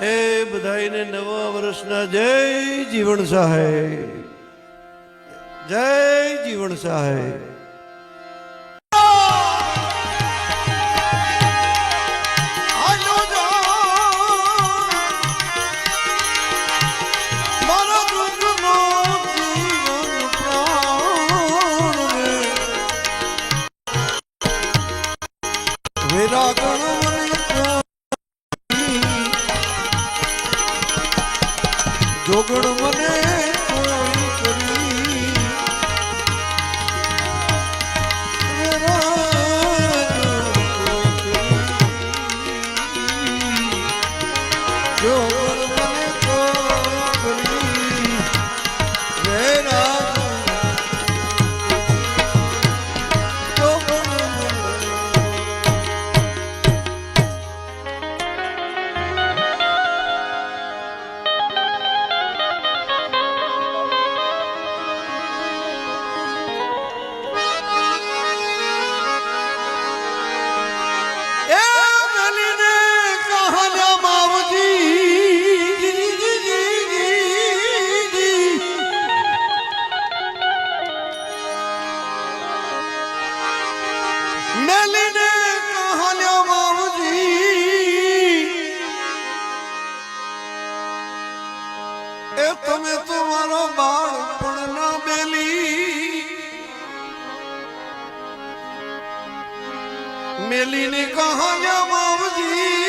એ બધાઈને નવા વર્ષના જય જીવન સાહેબ જય જીવન સાહેબ વેરા જોગણ મને જોગણ એ તમે તો મારો બાળપણ ના બેલી. મેલીને કહાયા બાબજી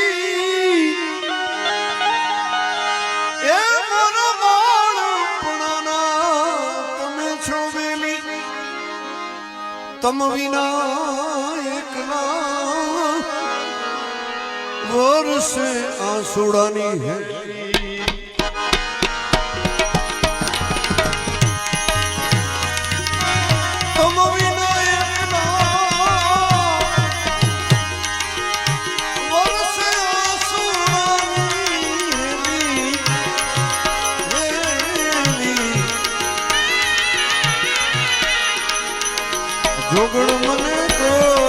એ મારા બાળપણાના તમે છો મેલી તમ વિના એકલા વર્ષે આસુડાની હે જોગણું મને તો